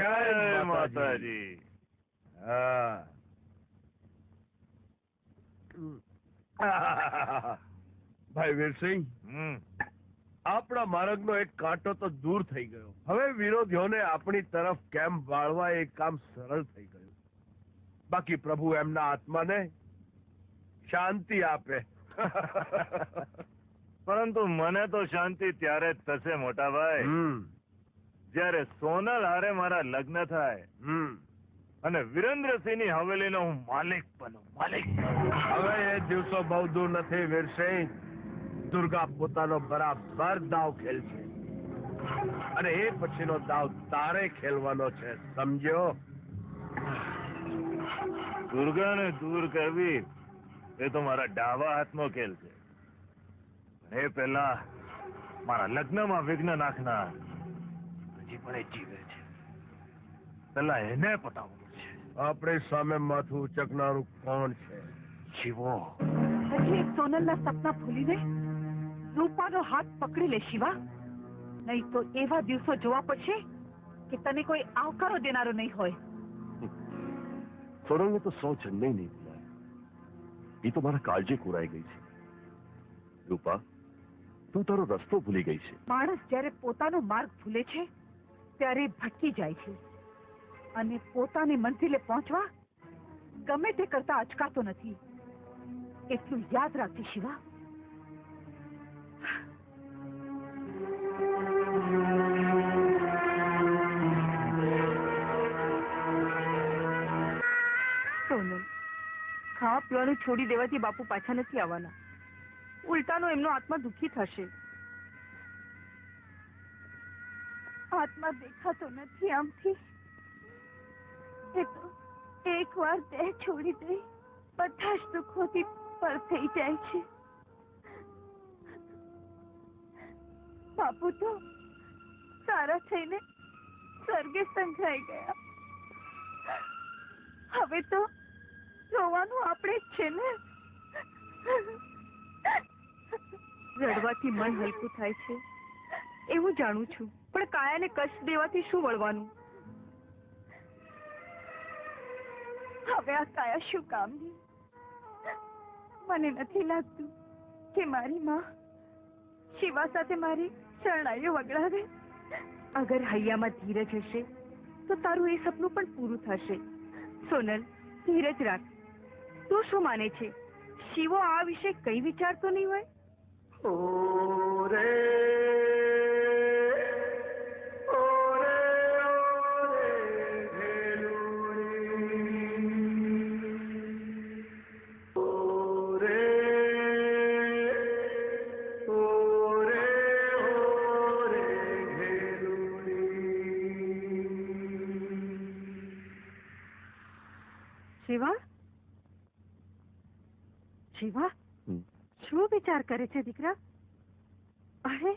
જય માતાજી. હા. ભાઈ વીરસિંહ આપણા માર્ગનો એક કાંટો તો દૂર થઈ ગયો. હવે વિરોધીઓને આપણી તરફ કેમ વાળવા એ કામ સરળ થઈ ગયું. બાકી પ્રભુ એમના આત્માને શાંતિ આપે. પરંતુ મને તો શાંતિ ત્યારે જ થશે મોટા ભાઈ. જ્યારે સોનલ હારે મારા લગ્ન થાય અને વિરેન્દ્રસિંહની હવેલીનો હું માલિક બનું માલિક હવે એ દિવસો બહુ દૂર નથી વીરસિંહ. દુર્ગા પોતાનો બરાબર દાવ ખેલશે. અને એ પછીનો દાવ તારે ખેલવાનો છે સમજ્યો? દુર્ગાને દૂર કરવી એ તો મારા ડાવા હાથનો ખેલ છે. એ પહેલા મારા લગ્નમાં વિઘ્ન નાખનાર હજી પણ જીવે છે. પહેલા એને પતાવવું છે. આપણી સામે માથું ઉચકનારું કોણ છે? શિવો હજી એક સોનલના સપના ભૂલીને રૂપાનો હાથ પકડી લે શિવા. નહીં તો એવા દિવસો જોવા પડશે કે તને કોઈ આવકારો દેનારો નહીં હોય. સોનલને તો સો જન્મે નહીં ભૂલાય. એ તો મારા કાળજી કુરાઈ ગઈ છે. રૂપા તું તારો રસ્તો ભૂલી ગઈ છે. માણસ જ્યારે પોતાનો માર્ગ ભૂલે છે ત્યારે ભટકી જાય છે. અને પોતાની મંઝિલે પહોંચવા ગમે તે કરતા અચકાતો નથી. એટલું યાદ રાખજે શિવા. ખાવા પીવાનું છોડી દેવાથી બાપુ પાછા નથી આવવાના. ઉલટાનો એમનો આત્મા દુઃખી થશે. આત્મા દેખાતો નથી આમથી. એ તો દેહ છોડી દે, બધા જ દુઃખોથી પર થઈ જાય છે. બાપુ તો સારા થઈને સ્વર્ગે સંઘરાઈ ગયા. હવે તો જોવાનું આપણે જ છે ને. રડવાથી મન હલકું થાય છે. એવું જાણું છું. પણ કાયાને કષ્ટ દેવાથી શું વળવાનું? હવે આ કાયા શું કામની મને નથી લાગતું કે મારી માં શિવા સાથે મારી શરણાઈઓ વગડાવે. અગર હૈયામાં ધીરજ હશે, તો તારું એ સપનું પણ પૂરું થશે. સોનલ, ધીરજ રાખ. તું શું માને છે? શિવો આ વિશે કઈ વિચારતો નહીં હોય? શિવા શિવા હમ. શું વિચાર કરે છે દીકરા? અરે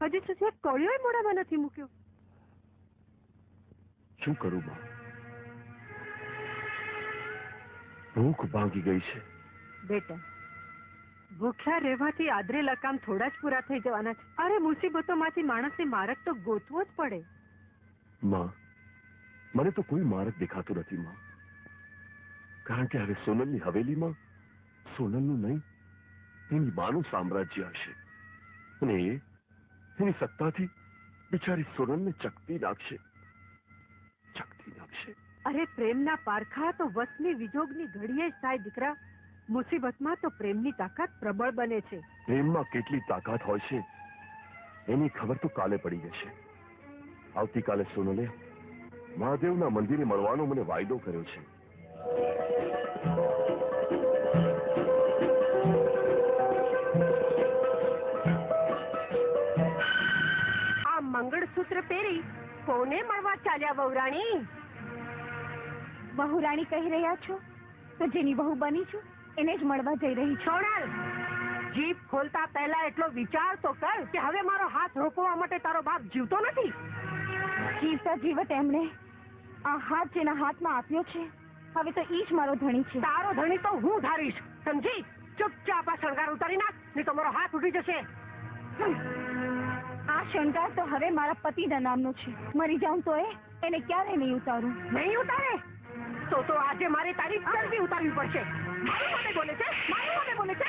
હજી સુધી એક કોળિયોય મોઢામાં નથી મૂક્યો. શું કરું માં ભૂખ ભાંગી ગઈ છે. બેટા ભૂખ્યા રહેવાથી આદરેલા કામ થોડા જ પૂરા થઈ જવાના છે. અરે મુસીબતોમાંથી માણસને માર્ગ તો ગોતવો જ પડે. માં મને તો કોઈ માર્ગ દેખાતું નથી માં. કારણ કે હવે સોનલની હવેલીમાં સોનલનું નહીં. એની માનું સામ્રાજ્ય હશે. અને એ એની સત્તાથી બિચારી સોનલને ચકતી નાખશે. ચકતી નાખશે. અરે પ્રેમના પારખા તો વસની વિજોગની ઘડીએ જ થાય દીકરા. મુસીબતમાં તો પ્રેમની તાકાત પ્રબળ બને છે. પ્રેમમાં કેટલી તાકાત હોય છે એની ખબર તો કાલે પડી જશે. આવતીકાલે સોનલે મહાદેવના મંદિરે મળવાનો મને વાયદો કર્યો છે. મંગળસૂત્ર પહેરી કોને મળવા ચાલ્યા વહુરાણી? વહુરાણી કહી રહ્યા છો? તો જેની વહુ બની છું એને જ મળવા જઈ રહી છોડાલ જીભ ખોલતા પહેલા એટલો વિચાર તો કર કે હવે મારો હાથ રોકવા માટે તારો બાપ જીવતો નથી. જીવતા જીવત એમણે આ હાથ જેના હાથમાં આપ્યો છે હવે તો ઈ જ મારો ધણી છે. તારો ધણી તો હું ધારીશ સમજી? ચૂપચાપ આ શણગાર ઉતારી નાખ નહીં તો મારો હાથ ઉઠી જશે. શણગાર તો હવે મારા પતિના નામનો છે. મરી જાઉં તો એ એને ક્યારે નહીં ઉતારું? નહીં ઉતારે? તો તો આજે મારે તારી જલ્દી ઉતારવી પડશે. મારું મને બોલે છે? મારું મને બોલે છે?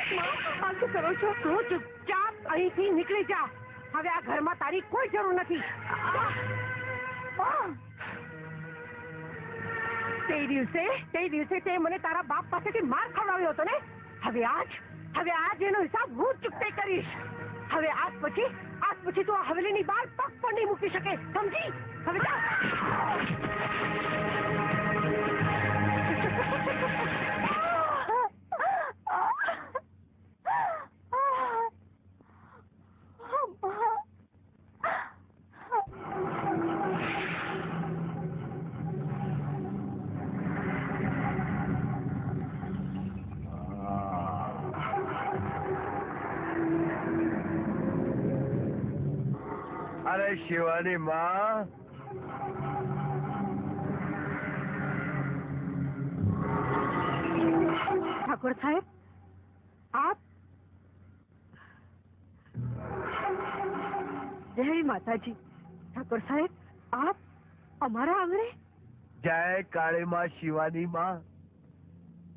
શું કરો છો? તું ચૂપચાપ અહીંથી નીકળી જા. હવે આ ઘરમાં તારી કોઈ જરૂર નથી. તે દિવસે તે દિવસે તે મને તારા બાપ પાસેથી માર ખવડાવ્યો હતો ને? હવે આજ હવે આજ એનો હિસાબ હું ચૂકતે કરીશ. હવે આજ પછી આજ પછી તું આ હવેલીની બહાર પગ પણ નહીં મૂકી શકે, સમજી? હવે જા શિવાની માં. ઠાકોર સાહેબ આપ? જય માતાજી. ઠાકોર સાહેબ આપ અમારા આંગણે? જય કાળીમાં શિવાની માં.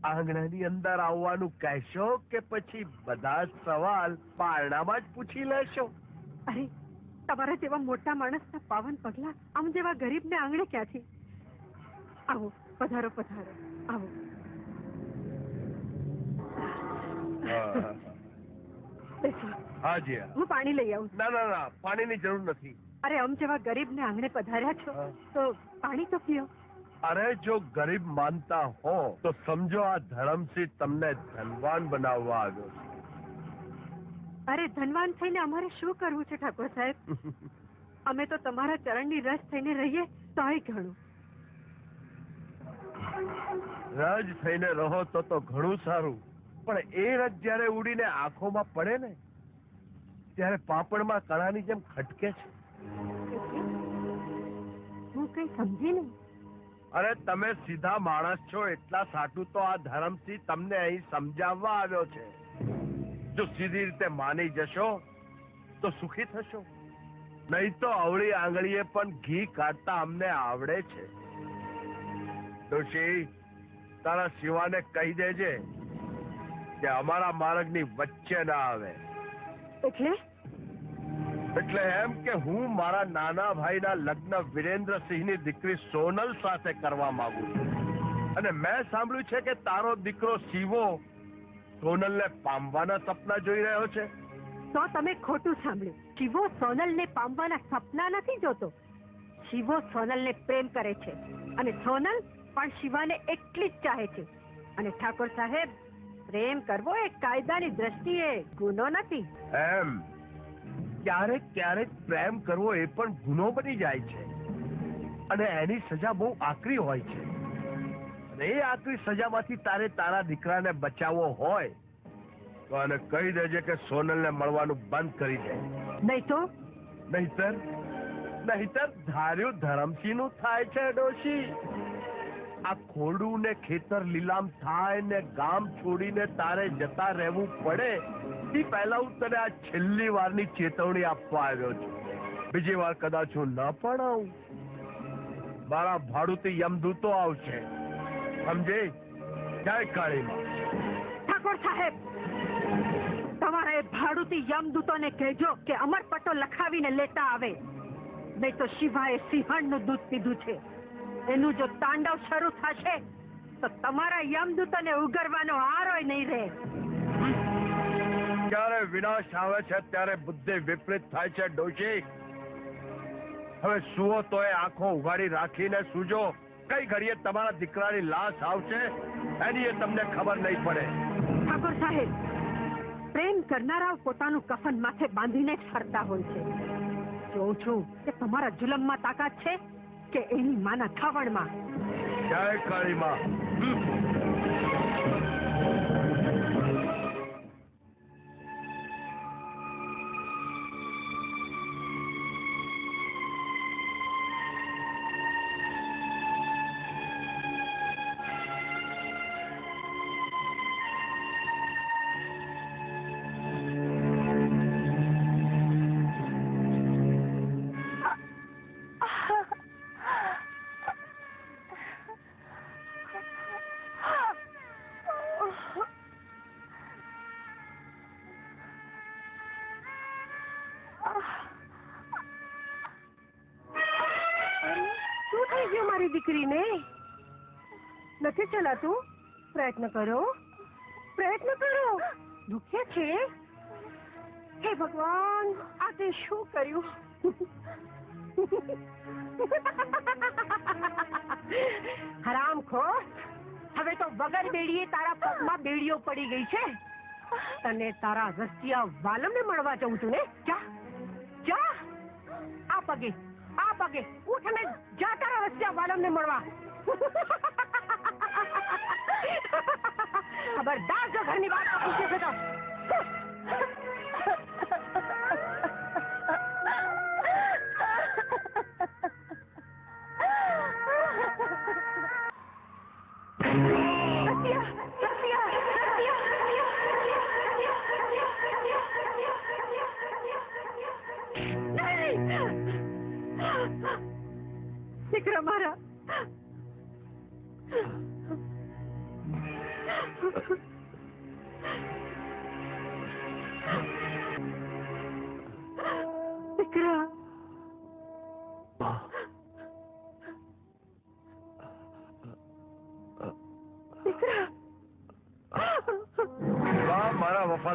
આંગણાની અંદર આવવાનું કહેશો કે પછી બધા સવાલ પારણામાં જ પૂછી લેશો? અરે તમારા જેવા મોટા માણસના પાવન પગલા આમ જેવા ગરીબને આંગણે ક્યાંથી આવો પધારો પધારો. આવો. હાજી હું પાણી લઈ આવું. ના ના ના પાણીની જરૂર નથી. અરે આમ જેવા ગરીબને આંગણે પધાર્યા છો તો પાણી તો પીઓ. અરે જો ગરીબ માનતા હો તો સમજો આ ધરમસિંહ તમને ધનવાન બનાવવા આવ્યો છે. અરે ધનવાન થઈને અમારે શું કરવું છે ઠાકોર સાહેબ? અમે તો તમારા ચરણની રસ થઈને રહીએ તોય ઘણું. રજ થઈને રહો તો તો ઘણું સારું. પણ એ રજ જ્યારે ઉડીને આંખોમાં પડે ને ત્યારે પાપડમાં કળાની જેમ ખટકે છે. હું કઈ સમજી નહીં. અરે તમે સીધા માણસ છો એટલા સાટું તો આ ધર્મથી તમને અહીં સમજાવવા આવ્યો છે. જો સીધી રીતે માની જશો તો સુખી થશો. નહીં તો અવળી આંગળીએ પણ ઘી કાઢતા અમને આવડે છે. ડોશી તારા શિવાને કહી દેજે કે અમારા માર્ગની વચ્ચે ના આવે. એટલે? એટલે એમ કે હું મારા નાના ભાઈના લગ્ન વિરેન્દ્રસિંહની દીકરી સોનલ સાથે કરવા માંગુ છું. અને મેં સાંભળ્યું છે કે તારો દીકરો શિવો સોનલને પામવાના સપના જોઈ રહ્યો છે? તો તમે ખોટું સાંભળ્યું. શિવો સોનલને પામવાના સપના નથી જોતો. શિવો સોનલને પ્રેમ કરે છે. અને સોનલ પણ શિવાને એટલી જ ચાહે છે. અને ઠાકોર સાહેબ પ્રેમ કરવો એ કાયદાની દ્રષ્ટિએ ગુનો નથી. એમ. ક્યારેક ક્યારેક પ્રેમ કરવો એ પણ ગુનો બની જાય છે. અને એની સજા બહુ આકરી હોય છે. એ આકરી સજામાંથી તારે તારા દીકરાને બચાવવો હોય તો આને કહી દેજે કે સોનલને મળવાનું બંધ કરી દે. નહીં તો? નહીતર? નહીતર ધાર્યું ધરમસિંહનું થાય છે ડોશી. આ ખોડું ને ખેતર લીલામ થાય ને ગામ છોડીને તારે જતા રહેવું પડે એ પહેલા હું તને આ છેલ્લી વારની ચેતવણી આપવા આવ્યો છું. બીજી વાર કદાચ હું ન પણ આવું મારા ભાડુથી યમદૂતો આવશે. સમજે? જય કાળીમાં. ઠાકોર સાહેબ તમારા એ ભાડુતી યમદૂતોને કહેજો કે અમરપટ્ટો લખાવીને લેતા આવે. નહીં તો શિવાએ સિંહણનું દૂધ પીધું છે. એનું જો તાંડવ શરૂ થશે તો તમારા યમદૂતોને ઉગરવાનો આરોય નહીં રહે. જ્યારે વિનાશ આવે છે ત્યારે બુદ્ધિ વિપરીત થાય છે ડોશી. હવે સુવો તો એ આંખો ઉઘાડી રાખીને સૂજો. કઈ ઘડીએ તમારા દીકરાની લાશ આવશે એની એ તમને ખબર નહીં પડે. ઠાકોર સાહેબ પ્રેમ કરનારાઓ પોતાનું કફન માથે બાંધીને જ ફરતા હોય છે. જોઉં છું કે તમારા જુલમમાં તાકાત છે કે એની માના થાવણમાં જય કાળીમાં. ગયું મારી દીકરીને? નથી ચલાતું? પ્રયત્ન કરો. પ્રયત્ન કરો. દુખે છે? હે ભગવાન આ તે શું કર્યું? હરામખોર હવે તો વગર બેડીએ તારા પગમાં બેડીઓ પડી ગઈ છે. તને તારા રસિયા વાલમને મળવા જવું તું ને. જા. જા. આ પગે. પગે ઉઠ ને જા તારા રસિયા વાલમને મળવા. ખબરદાર જો ઘરની વાત પૂછે છે તો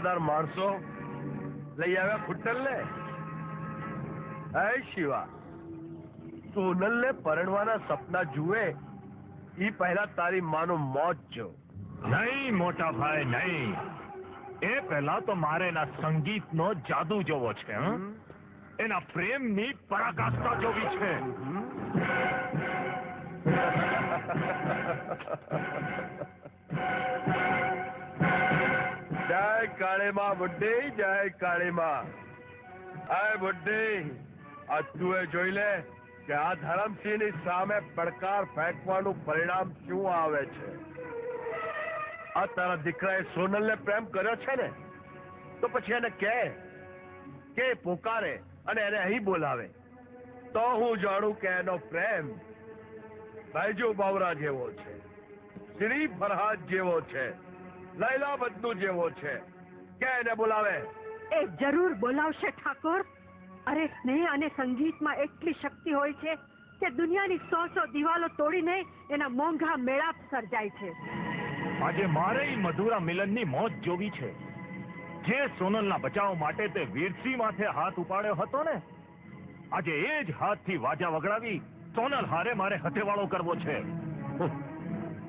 વફાદાર માણસો લઈ આવ્યા ખુટ્ટલ ને હે શિવા સોનલ ને પરણવાના સપના જુએ ઈ પહેલા તારી માનું મોત જો. નહીં મોટા ભાઈ નહીં. એ પહેલા તો મારે એના સંગીતનો જાદુ જોવો છે? એના પ્રેમની પરાકાષ્ઠા જોવી છે. જય કાળીમાં બુદ્ધિ, જય કાળીમાં. હાય બુદ્ધિ આ તું એ જોઈ લે કે આ ધરમસિંહની સામે પડકાર ફેંકવાનું પરિણામ શું આવે છે? આ તારા દીકરાએ સોનલ ને પ્રેમ કર્યો છે ને? તો પછી એને કે કે પોકારે અને એને અહીં બોલાવે. તો હું જાણું કે એનો પ્રેમ ભાઈજો બાવરા જેવો છે શ્રી ફરહાદ જેવો છે. લૈલા બધું જેવો છે. કે એને બોલાવે? એ જરૂર બોલાવશે ઠાકોર. અરે સ્નેહ અને સંગીતમાં એટલી શક્તિ હોય છે કે દુનિયાની સો સો દિવાલો તોડીને એના મોંઘા મેળાપ સર્જાય છે. આજે મારે મધુરા મિલનની મોત જોવી છે. જે સોનલના બચાવ માટે તે વીરસી માથે હાથ ઉપાડ્યો હતો ને આજે એ જ હાથથી વાજા વગડાવી સોનલ હારે મારે હથેવાળો કરવો છે.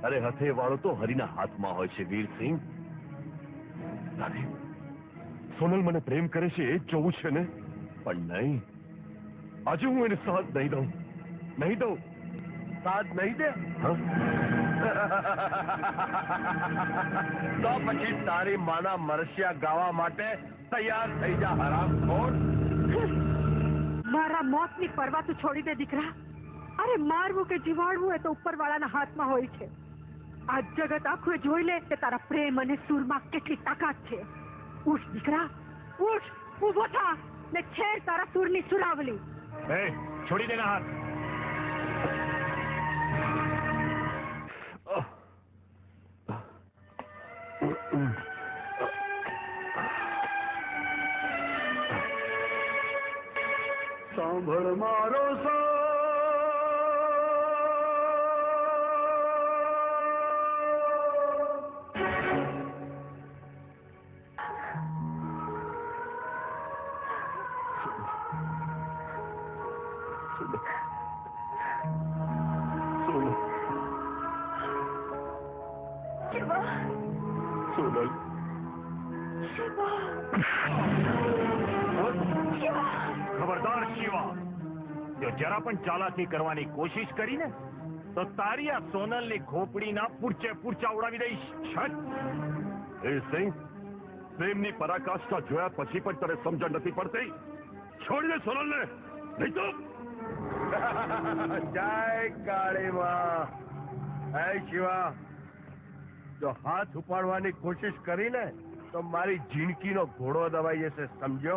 અરે હથે વાળો તો હરિના હાથમાં હોય છે, વીરસિંહ. દાદી સોનલ મને પ્રેમ કરે છે, એ જ જોવું છે ને? પણ નહીં. આજે હું એને સાથ નહીં દઉં. નહીં દઉં. સાથ નહીં દે? તો પછી તારી માના મરસિયા ગાવા માટે તૈયાર થઈ જા, હરામ મારા મોતની પરવા તું છોડી દે, દીકરા. અરે મારવું કે જીવાડવું એ તો ઉપરવાળાના હાથમાં હોય છે. આ જગત આખું જોઈ લે કે તારા પ્રેમ અને સુરમાં કેટલી તાકાત છે. ઉઠ દીકરા ઉઠ ઊભો થા ને છેર તારા સુરની સુરાવલી. એ છોડી દેના હાથ. સાંભળ મારો સોનલ જો જરા પણ ચાલાકી કરવાની કોશિશ કરી ને તો તારી આ સોનલની ખોપડીના પૂરચે પૂરચા ઉડાવી દઈશ. છટ પ્રેમની પરાકાષ્ઠા જોયા પછી પણ તને સમજણ નથી પડતી? છોડી દે સોનલને. નહીં તો જય કાળીમાં. હે શિવા જો હાથ ઉપાડવાની કોશિશ કરીને તો મારી જિંદગીનો ઘોડો દબાઈ જશે સમજો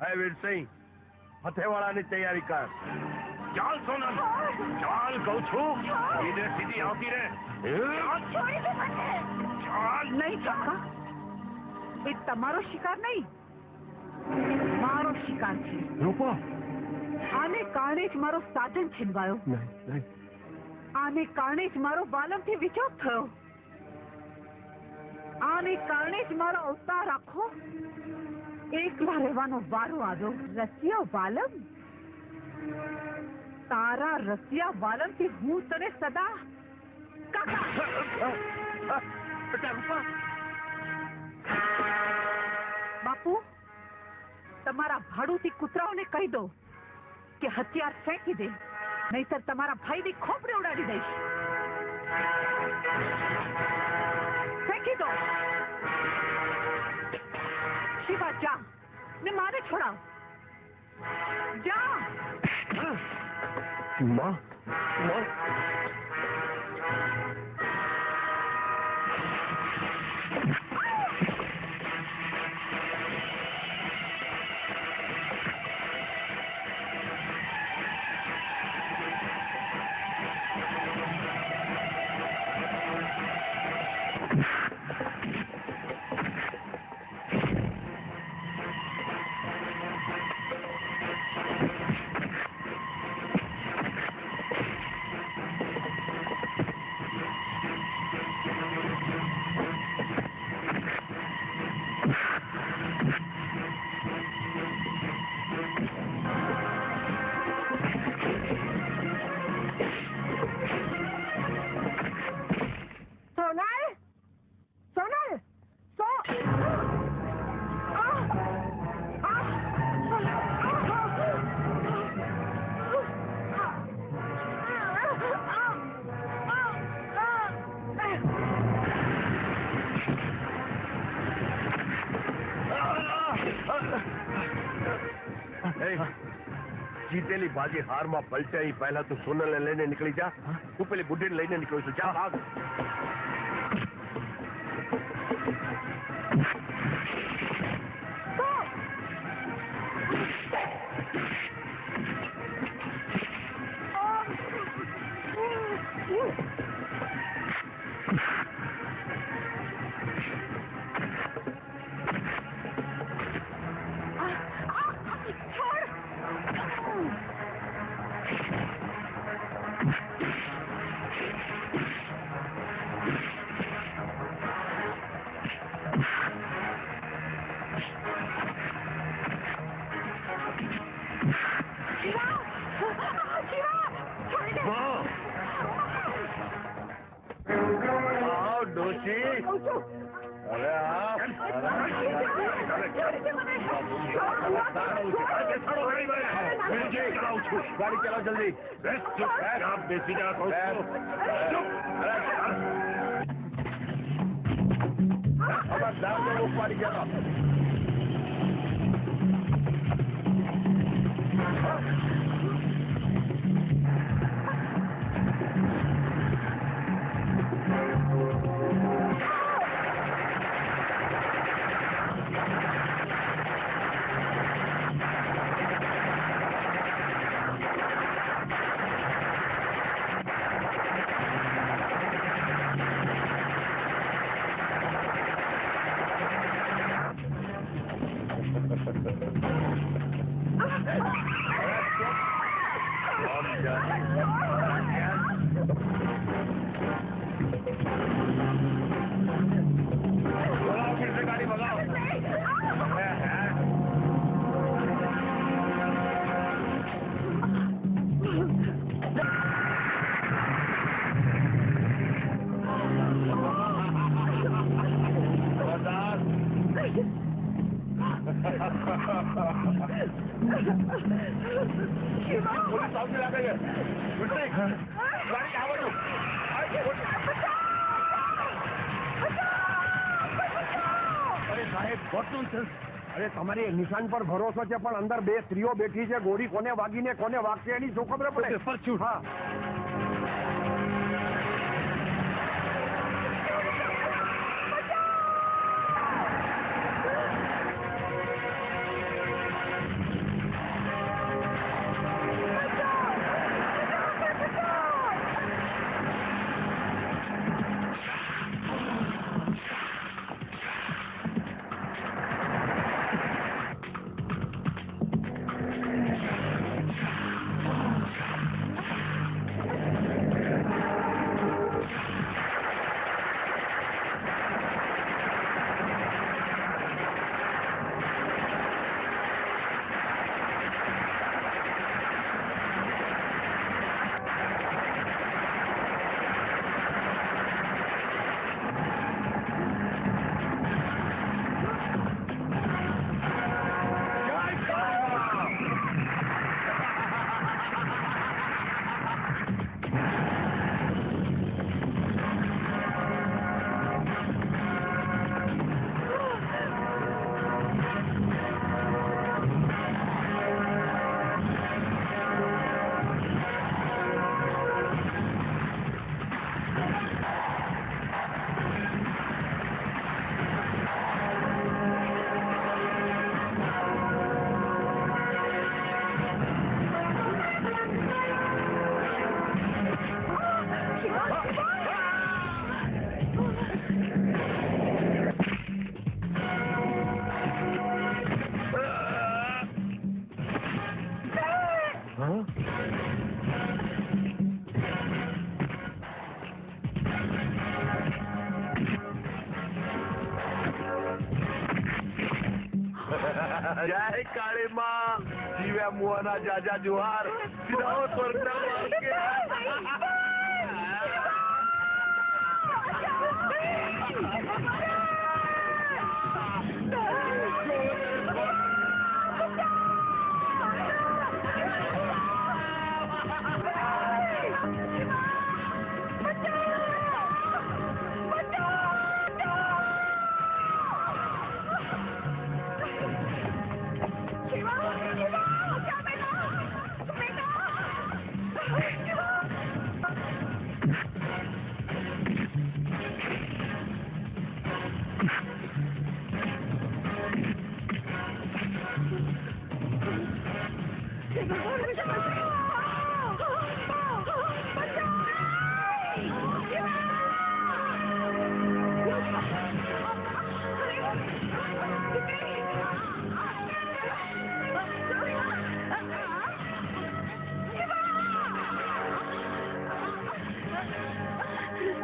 હે વીરસિંહ હથેવાળાની તૈયારી કર. ચાલ સોનમ ચાલ કહું છું. સીધે સીધી આવતી રે ચાલ, છોડી દે મને. ચાલ. નહીં કાકા. એ તમારો શિકાર નહીં. મારો શિકાર છે. રૂપો. આને કારણે જ મારો સાધન છીનવાયો. આને કારણે જ મારો બાલમથી વિછોડ થયો. આને કારણે જ મારો અવતાર આખો. એકલા રહેવાનો વારો આવ્યો રસિયા વાલમ તારા રસિયા વાલમથી હું તને સદા બાપુ તમારા ભાડુથી કૂતરાઓને કહી દો કે હથિયાર ફેંકી દે નહીતર તમારા ભાઈની ખોપડી ઉડાડી દઈશ મારે છોડાવ. જા માં માં. સોનલ જીતેલી બાજી હારમાં પલટાઈ. પહેલા તું સોનલને લઈને નીકળી જા. હું? પેલી બુઢીને લઈને નીકળું છું. જા ભાગ. ગાડી ચલાવ જલ્દી. બેસી જા કહું છું. આમાં દાવ ને ઉપાડી આવતી લાગે છે ગુડ્ડી, ગાડી આ બાજુ. અરે સાહેબ what nonsense. અરે તમારી નિશાન પર ભરોસો છે પણ અંદર બે સ્ત્રીઓ બેઠી છે ગોળી કોને વાગીને કોને વાગશે એની શું ખબર પડે હા મુવાના જાજા જુહાર સીધાઓ સ્વર્ગના માર્ગે.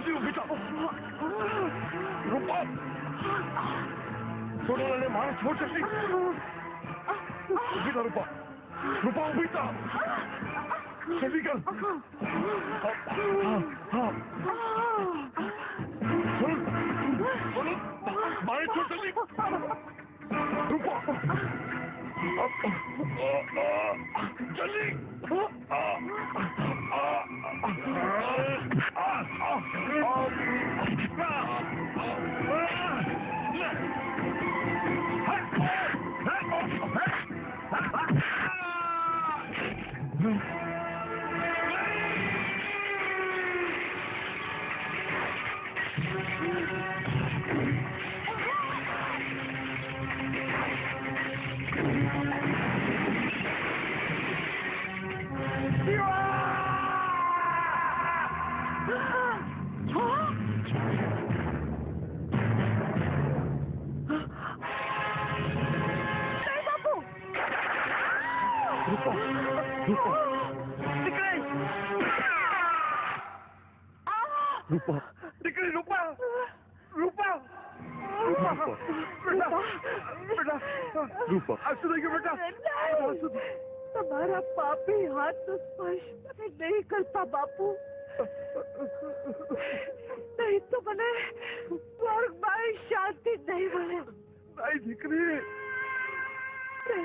જલ્દી ઊભી થા રૂપા છોડો અને મારો છોડ જલ્દી ઊભી થા રૂપા રૂપા ઊભી થા જલ્દી કર હા, હા. છોડ છોડો મારે છોડ જલ્દી રૂપા જલ્દી રૂપા નહીં તો મને સ્વર્ગમાં શાંતિ નહીં મળે નહીં દીકરી તો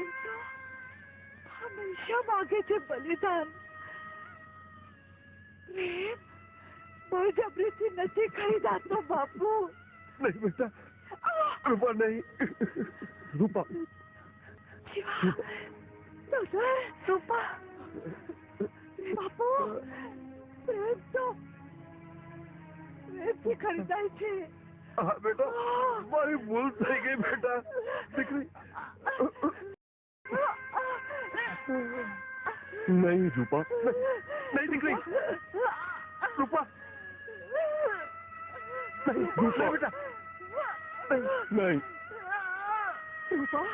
હંમેશા માગે છે બલિદાન પ્રેમ બળજબરીથી નથી ખરીદાતો બાપુ નહીં બેટા રૂપા નહીં રૂપા રૂપા બાપુ પ્રેમ તો પ્રેમથી ખરીદાય છે. હા બેટા મારી ભૂલ થઈ ગઈ બેટા. દીકરી. નહીં રૂપા. નહીં દીકરી. રૂપા. નહીં રૂપા બેટા. નહીં રૂપા.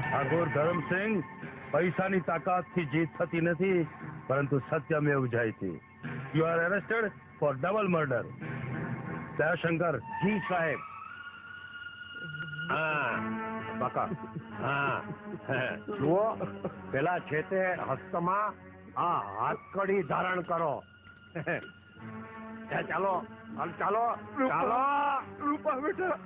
ઠાકોર ધરમસિંહ પૈસાની તાકાતથી જીત થતી નથી પરંતુ સત્યમેવ જયતી you are arrested for double murder Dayashankar ji સાહેબ. હા બકા હા. જુઓ પેલા છે તે હસ્તમાં આ હાથકડી ધારણ કરો. ચાલો. ચાલો. ચાલો. રૂપા બેટા.